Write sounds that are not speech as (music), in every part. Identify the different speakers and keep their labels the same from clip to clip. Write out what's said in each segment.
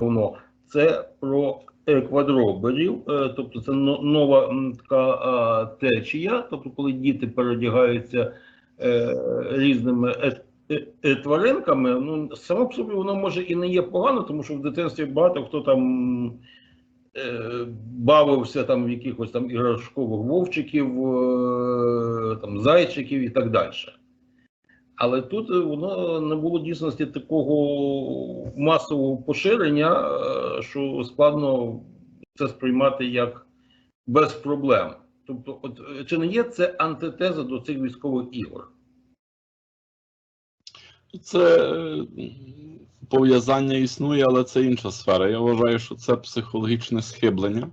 Speaker 1: воно це про квадроберів, е, тобто це нова така течія, тобто коли діти переодягаються е, різними е- тваринками, ну само по собі воно може і не є погано, тому що в дитинстві багато хто там бавився там в якихось там іграшкових вовчиків, там зайчиків і так далі. Але тут е, воно не було дійсності такого масового поширення, е, що складно це сприймати як без проблем. Тобто, от е, чи не є це антитеза до цих військових ігор?
Speaker 2: Це пов'язання існує, але це інша сфера. Я вважаю, що це психологічне схиблення,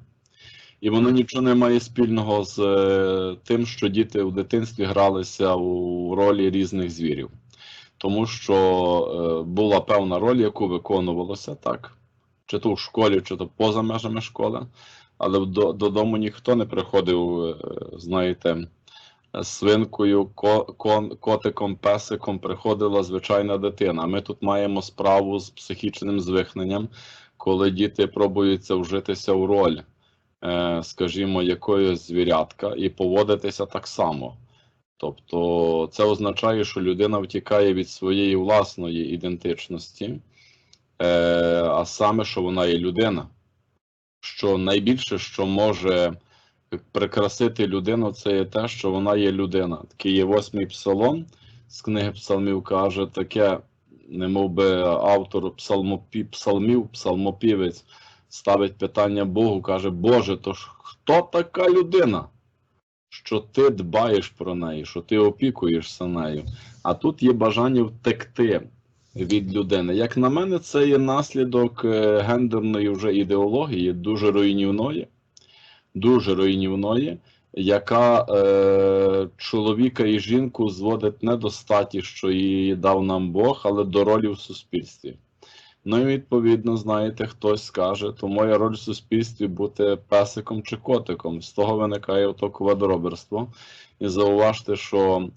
Speaker 2: і воно нічого не має спільного з е, тим, що діти в дитинстві гралися у ролі різних звірів. Тому що е, була певна роль, яку виконувалося так, чи то в школі, чи то поза межами школи. Але додому ніхто не приходив, е, знаєте, свинкою, ко, котиком, песиком приходила звичайна дитина. Ми тут маємо справу з психічним звихненням, коли діти пробуються вжитися в роль, скажімо, якоїсь звірятка і поводитися так само. Тобто це означає, що людина втікає від своєї власної ідентичності, е, а саме, що вона є людина. Що найбільше, що може прикрасити людину, це є те, що вона є людина. Такий є восьмий псалом з книги псалмів каже таке, не мов би автор псалмопі, псалмів, псалмопівець ставить питання Богу, каже, Боже, то ж хто така людина? Що ти дбаєш про неї, що ти опікуєшся нею. А тут є бажання втекти від людини. Як на мене, це є наслідок е, гендерної вже ідеології, дуже руйнівної, дуже руйнівної, яка е, чоловіка і жінку зводить не до статі, що її дав нам Бог, але до ролі в суспільстві. Ну і відповідно, знаєте, хтось скаже, то моя роль в суспільстві бути песиком чи котиком. З того виникає ото квадроберство. І зауважте, що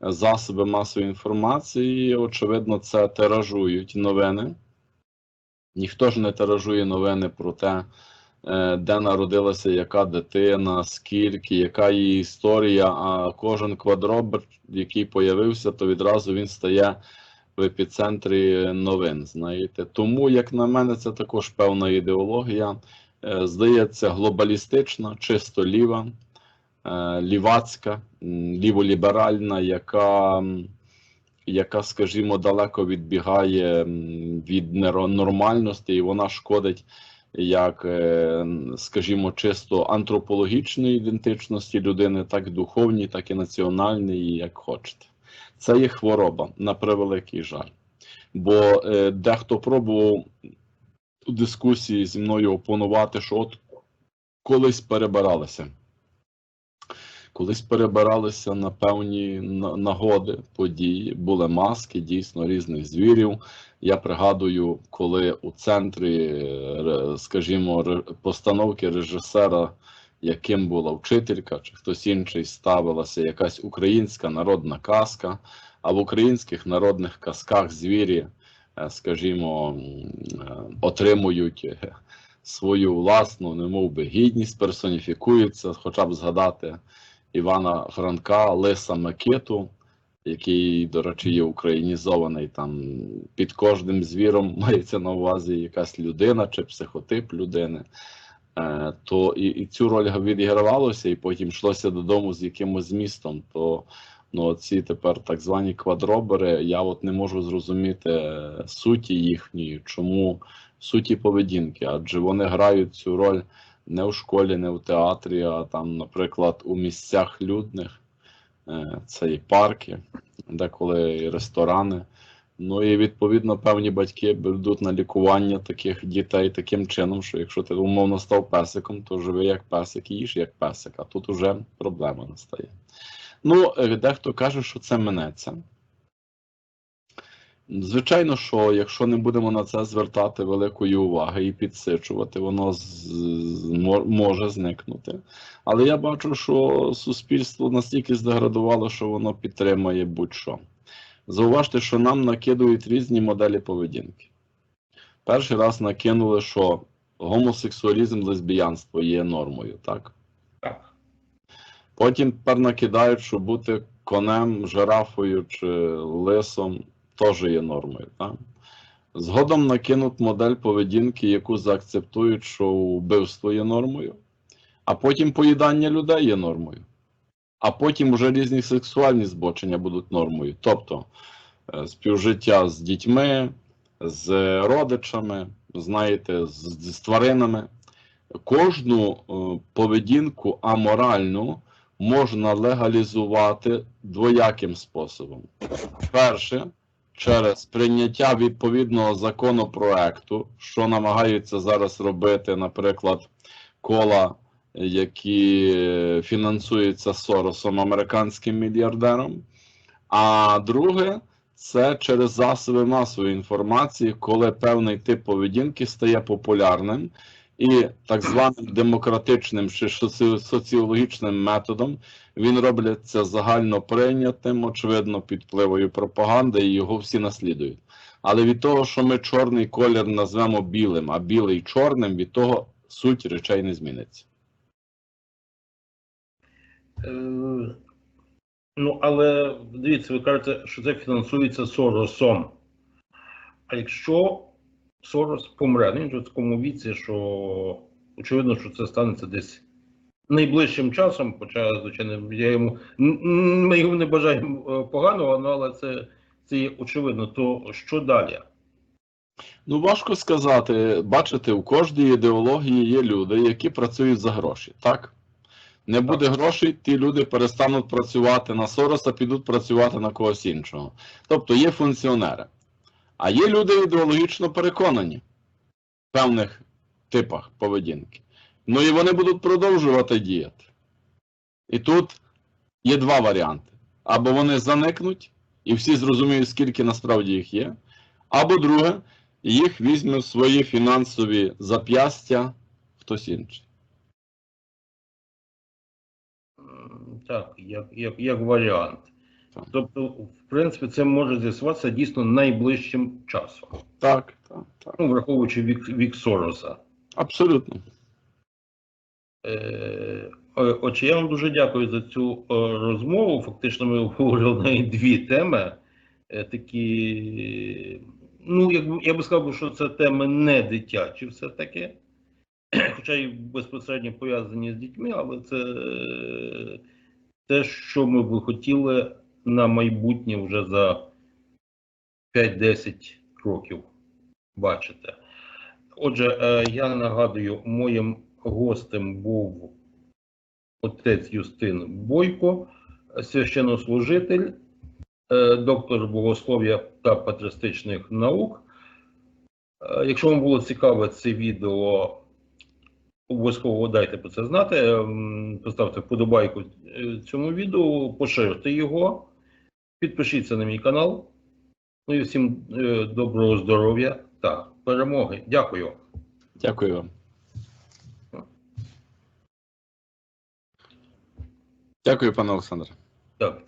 Speaker 2: засоби масової інформації, очевидно, це тиражують новини. Ніхто ж не тиражує новини про те, е, де народилася яка дитина, скільки, яка її історія. А кожен квадробер, який появився, то відразу він стає в епіцентрі новин. Знаєте, тому, як на мене, це також певна ідеологія. е, Здається, глобалістична, чисто ліва, е, лівацька, ліволіберальна, яка, яка, скажімо, далеко відбігає від нормальності, і вона шкодить як, е, скажімо, чисто антропологічної ідентичності людини, так духовній, так і національній, як хочете. Це є хвороба, на превеликий жаль. Бо е, дехто пробував у дискусії зі мною опонувати, що от колись перебиралися. Колись перебиралися на певні нагоди, події, були маски дійсно різних звірів. Я пригадую, коли у центрі, е, скажімо, постановки режисера, яким була вчителька чи хтось інший, ставилася якась українська народна казка, а в українських народних казках звірі, е, скажімо, е, отримують е, свою власну, немов би, гідність, персоніфікуються, хоча б згадати Івана Франка, Лиса Микиту, який, до речі, є українізований там під кожним звіром (laughs) мається на увазі якась людина чи психотип людини. Е, то і, і цю роль відігравалося, і потім йшлося додому з якимось змістом. То ну, ці тепер так звані квадробери, я от не можу зрозуміти е, суті їхньої, чому суті поведінки, адже вони грають цю роль не в школі, не в театрі, а там, наприклад, у місцях людних. Е, Це і парки, деколи і ресторани. Ну і відповідно певні батьки ведуть на лікування таких дітей таким чином, що якщо ти умовно став песиком, то живи як песик і їж як песик, а тут уже проблема настає. Ну, е, дехто каже, що це минеться. Звичайно, що якщо не будемо на це звертати великої уваги і підсичувати, воно з- може зникнути. Але я бачу, що суспільство настільки здеградувало, що воно підтримує будь-що. Зауважте, що нам накидують різні моделі поведінки. перший раз накинули, що гомосексуалізм, лесбіянство є нормою, так?
Speaker 1: Так.
Speaker 2: Потім тепер накидають, що бути конем, жирафою чи лисом теж є нормою. Так? Згодом накинуть модель поведінки, яку заакцептують, що вбивство є нормою, а потім поїдання людей є нормою. А потім вже різні сексуальні збочення будуть нормою. Тобто е, співжиття з дітьми, з родичами, знаєте, з, з тваринами. Кожну е, поведінку аморальну можна легалізувати двояким способом. Перше, через прийняття відповідного законопроекту, що намагаються зараз робити, наприклад, кола, які фінансуються Соросом, американським мільярдером. А друге, це через засоби масової інформації, коли певний тип поведінки стає популярним. І так званим демократичним чи соці- соціологічним методом він робиться загально прийнятим, очевидно, під впливою пропаганди, і його всі наслідують. Але від того, що ми чорний колір назвемо білим, а білий чорним, від того суть речей не зміниться.
Speaker 1: Е, ну, але дивіться, ви кажете, що це фінансується Соросом. А якщо Сорос помре, ну, він же в такому віці, що очевидно, що це станеться десь найближчим часом, хоча, звичайно, я йому ми йому не бажаємо е, поганого, ну, але це, це є очевидно. То що далі?
Speaker 2: Ну, важко сказати. Бачите, у кожній ідеології є люди, які працюють за гроші, так? Не буде грошей, ті люди перестануть працювати на Сороса, підуть працювати на когось іншого. Тобто є функціонери. А є люди ідеологічно переконані в певних типах поведінки. Ну і вони будуть продовжувати діяти. І тут є два варіанти: або вони заникнуть, і всі зрозуміють, скільки насправді їх є, або друге, їх візьме в свої фінансові зап'ястя хтось інший.
Speaker 1: Так, як, як, як варіант.
Speaker 2: Так.
Speaker 1: Тобто, в принципі, це може з'ясуватися дійсно найближчим часом,
Speaker 2: Так, так, так.
Speaker 1: ну, враховуючи вік, вік Сороса.
Speaker 2: Абсолютно.
Speaker 1: Е, Отже, я вам дуже дякую за цю е, розмову. Фактично, ми (laughs) обговорили дві теми. Е, Такі, ну, як я би сказав, що це теми не дитячі, все-таки, хоча і безпосередньо пов'язані з дітьми, але це е, те, що ми би хотіли на майбутнє вже за 5-10 років бачити. Отже, е, я нагадую, моїм гостем був отець Юстин Бойко, священнослужитель, е, доктор богослов'я та патристичних наук. Якщо вам було цікаве це відео, обов'язково дайте про це знати. Ем, Поставте вподобайку е, цьому відео, поширте його, підпишіться на мій канал. Ну і всім е, доброго здоров'я та перемоги. Дякую.
Speaker 2: Дякую вам. Дякую, пане Олександре.
Speaker 1: Так, так.